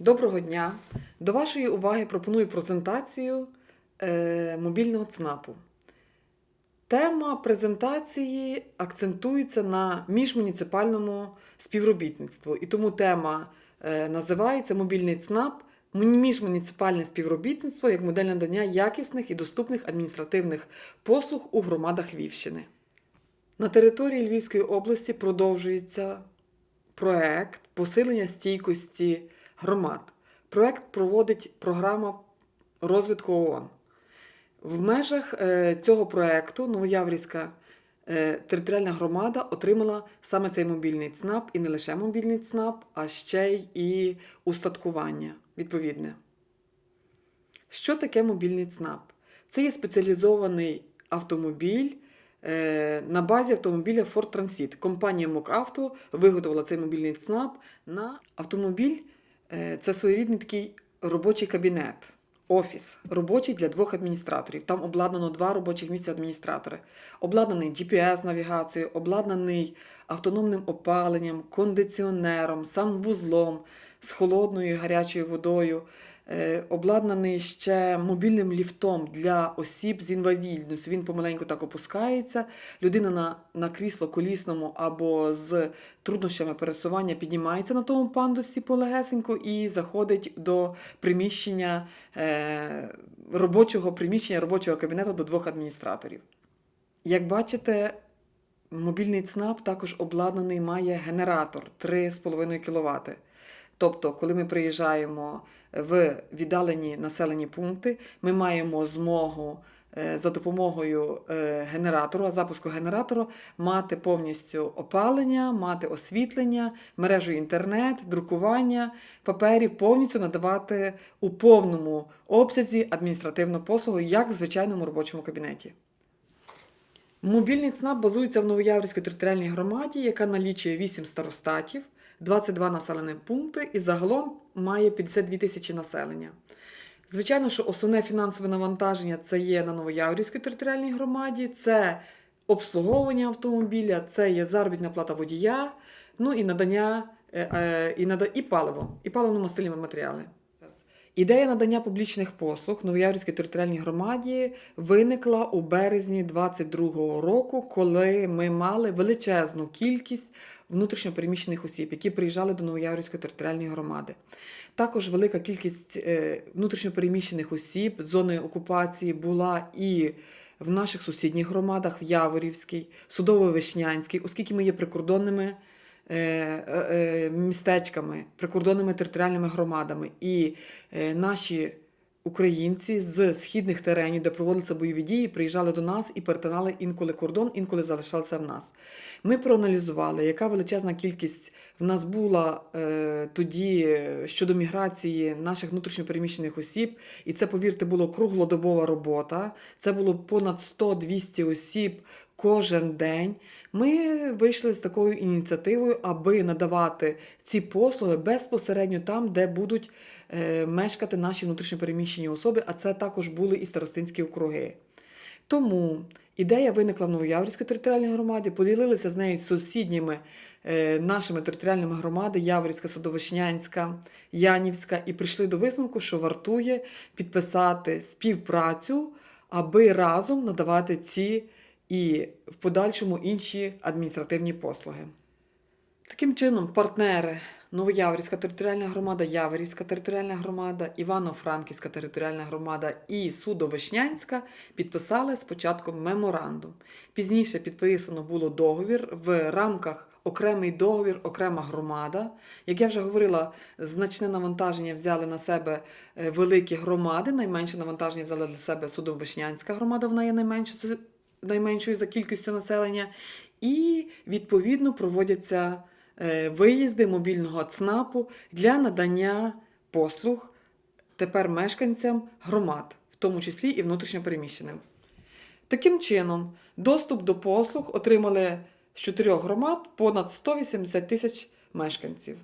Доброго дня! До вашої уваги пропоную презентацію е, мобільного ЦНАПу. Тема презентації акцентується на міжмуніципальному співробітництву. І тому тема е, називається Мобільний ЦНАП міжмуніципальне співробітництво як модель надання якісних і доступних адміністративних послуг у громадах Львівщини. На території Львівської області продовжується проект посилення стійкості громад. Проект проводить програма розвитку ООН. В межах е, цього проекту Новояврівська е, територіальна громада отримала саме цей мобільний ЦНАП і не лише мобільний ЦНАП, а ще й устаткування відповідне. Що таке мобільний ЦНАП? Це є спеціалізований автомобіль е, на базі автомобіля Ford Transit. Компанія МОКАВТО виготовила цей мобільний ЦНАП на автомобіль. Е, Це своєрідний такий робочий кабінет, офіс, робочий для двох адміністраторів. Там обладнано два робочих місця адміністратори. Обладнаний GPS-навігацією, обладнаний автономним опаленням, кондиціонером, санвузлом з холодною і гарячою водою. Е, обладнаний ще мобільним ліфтом для осіб з інвалідністю. Він помаленьку так опускається. Людина на, на крісло колісному або з труднощами пересування піднімається на тому пандусі полегесенько і заходить до приміщення е, робочого приміщення робочого кабінету до двох адміністраторів. Як бачите, мобільний ЦНАП також обладнаний має генератор 3,5 кВт. Тобто, коли ми приїжджаємо в віддалені населені пункти, ми маємо змогу е, за допомогою е, генератора, запуску генератора, мати повністю опалення, мати освітлення, мережу інтернет, друкування паперів, повністю надавати у повному обсязі адміністративну послугу, як в звичайному робочому кабінеті. Мобільний ЦНАП базується в Новояврівській територіальній громаді, яка налічує 8 старостатів, 22 населені пункти і загалом має 52 тисячі населення. Звичайно, що основне фінансове навантаження це є на Новояврівській територіальній громаді, це обслуговування автомобіля, це є заробітна плата водія, ну і надання е, е, і, і паливо, і паливно-мастильні матеріали. Ідея надання публічних послуг Новояврівській територіальній громаді виникла у березні 2022 року, коли ми мали величезну кількість внутрішньопереміщених осіб, які приїжджали до Новояврівської територіальної громади. Також велика кількість е, внутрішньопереміщених осіб з зоною окупації була і в наших сусідніх громадах, в Яворівській, Судово-Вишнянській, оскільки ми є прикордонними містечками, прикордонними територіальними громадами. І е, наші українці з східних теренів, де проводилися бойові дії, приїжджали до нас і перетинали інколи кордон, інколи залишалися в нас. Ми проаналізували, яка величезна кількість в нас була е, тоді е, щодо міграції наших внутрішньопереміщених осіб, і це, повірте, було круглодобова робота. Це було понад 100-200 осіб кожен день. Ми вийшли з такою ініціативою, аби надавати ці послуги безпосередньо там, де будуть е, мешкати наші внутрішньопереміщені особи, а це також були і старостинські округи. Тому ідея виникла в Новояврівській територіальній громаді, поділилися з нею з сусідніми е, нашими територіальними громади Яворівська, Судовишнянська, Янівська, і прийшли до висновку, що вартує підписати співпрацю, аби разом надавати ці і в подальшому інші адміністративні послуги. Таким чином, партнери Новояворівська територіальна громада, Яворівська територіальна громада, Івано-Франківська територіальна громада і Судовишнянська підписали спочатку меморандум. Пізніше підписано було договір в рамках окремий договір, окрема громада. Як я вже говорила, значне навантаження взяли на себе е, великі громади. Найменше навантаження взяла для себе Судовишнянська громада, вона є найменшою, найменшою за кількістю населення. І відповідно проводяться е, виїзди мобільного ЦНАПу для надання послуг тепер мешканцям громад, в тому числі і внутрішньопереміщеним. Таким чином, доступ до послуг отримали з чотирьох громад понад 180 тисяч мешканців.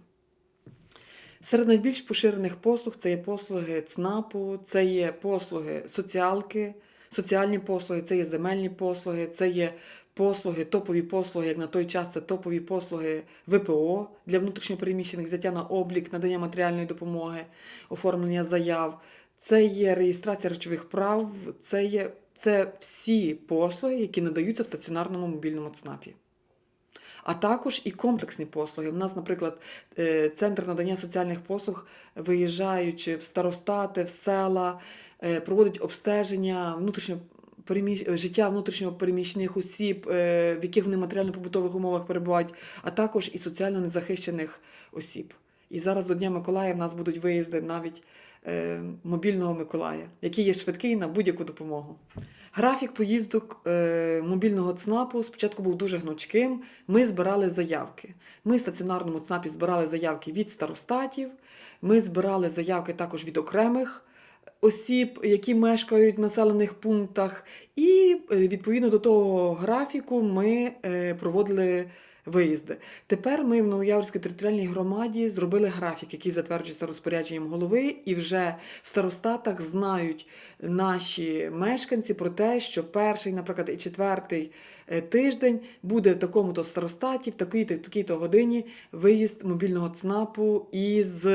Серед найбільш поширених послуг це є послуги ЦНАПу, це є послуги соціалки, соціальні послуги, це є земельні послуги, це є послуги, топові послуги, як на той час це топові послуги ВПО для внутрішньопереміщених, взяття на облік, надання матеріальної допомоги, оформлення заяв. Це є реєстрація речових прав, це є це всі послуги, які надаються в стаціонарному мобільному ЦНАПі. А також і комплексні послуги. У нас, наприклад, е, центр надання соціальних послуг, виїжджаючи в старостати, в села, е, проводить обстеження внутрішньо життя внутрішньопереміщених осіб, е, в яких вони матеріально-побутових умовах перебувають, а також і соціально незахищених осіб. І зараз до Дня Миколая в нас будуть виїзди навіть мобільного Миколая, який є швидкий на будь-яку допомогу. Графік поїздок е, мобільного ЦНАПу спочатку був дуже гнучким. Ми збирали заявки. Ми в стаціонарному ЦНАПі збирали заявки від старостатів, ми збирали заявки також від окремих осіб, які мешкають в населених пунктах, і е, відповідно до того графіку ми е, проводили виїзди. Тепер ми в Новояворській територіальній громаді зробили графік, який затверджується розпорядженням голови, і вже в старостатах знають наші мешканці про те, що перший, наприклад, і четвертий е, тиждень буде в такому-то старостаті, в такій-то такій-то годині виїзд мобільного ЦНАПу із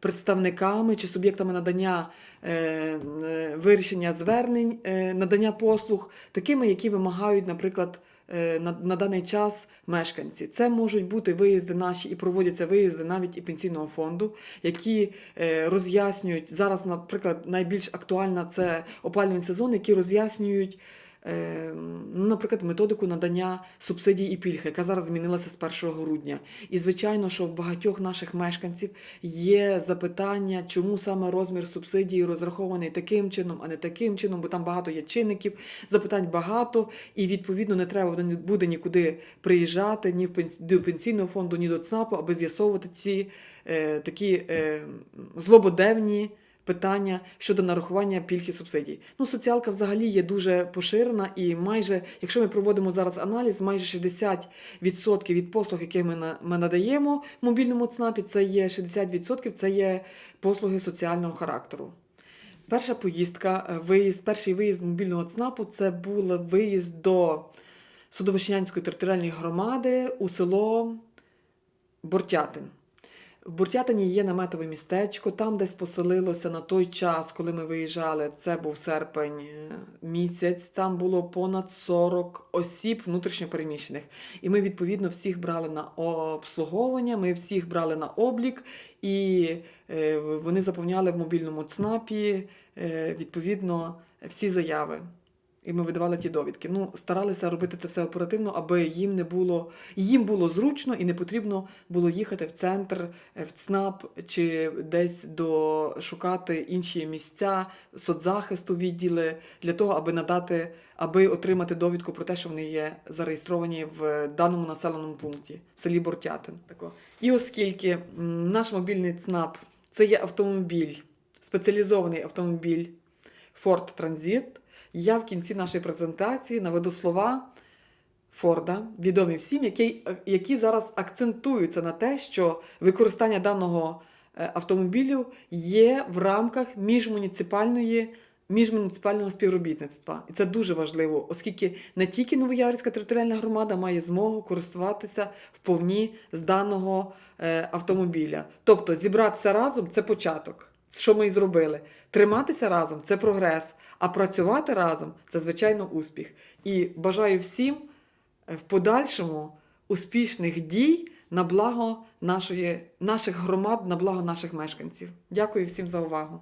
представниками чи суб'єктами надання е, е, вирішення звернень, надання послуг, такими, які вимагають, наприклад. Е, На, на даний час мешканці це можуть бути виїзди наші і проводяться виїзди навіть і пенсійного фонду, які е, роз'яснюють зараз, наприклад, найбільш актуальна це опалювальний сезон, які роз'яснюють. Е, ну, Наприклад, методику надання субсидій і пільг, яка зараз змінилася з 1 грудня. І звичайно, що в багатьох наших мешканців є запитання, чому саме розмір субсидії розрахований таким чином, а не таким чином, бо там багато є чинників, запитань багато, і відповідно не треба буде- нікуди приїжджати ні до пенсійного фонду, ні до ЦНАПу, аби з'ясовувати ці е, такі е, злободевні питання щодо нарахування пільг і субсидій. Ну, соціалка взагалі є дуже поширена, і майже, якщо ми проводимо зараз аналіз, майже 60% від послуг, які ми, ми надаємо в мобільному ЦНАПі, це є 60% це є послуги соціального характеру. Перша поїздка, е, виїзд, перший виїзд мобільного ЦНАПу це був виїзд до Судовищенської територіальної громади у село Бортятин. В Буртятині є наметове містечко, там десь поселилося на той час, коли ми виїжджали. Це був серпень е, місяць. Там було понад 40 осіб внутрішньопереміщених. І ми відповідно всіх брали на обслуговування, ми всіх брали на облік, і е, вони заповняли в мобільному ЦНАПі е, відповідно всі заяви. І ми видавали ті довідки. Ну, старалися робити це все оперативно, аби їм не було їм було зручно і не потрібно було їхати в центр, е, в ЦНАП чи десь до шукати інші місця соцзахисту відділи для того, аби надати, аби отримати довідку про те, що вони є зареєстровані в даному населеному пункті в селі Бортятин. Тако. І оскільки наш мобільний ЦНАП це є автомобіль, спеціалізований автомобіль Ford Transit, я в кінці нашої презентації наведу слова Форда, відомі всім, які, які зараз акцентуються на те, що використання даного е, автомобілю є в рамках міжмуніципальної. Міжмуніципального співробітництва. І це дуже важливо, оскільки не тільки Новоярська територіальна громада має змогу користуватися вповні з даного е, автомобіля. Тобто зібратися разом це початок, що ми і зробили. Триматися разом це прогрес, а працювати разом це звичайно успіх. І бажаю всім е, в подальшому успішних дій на благо нашої, наших громад, на благо наших мешканців. Дякую всім за увагу.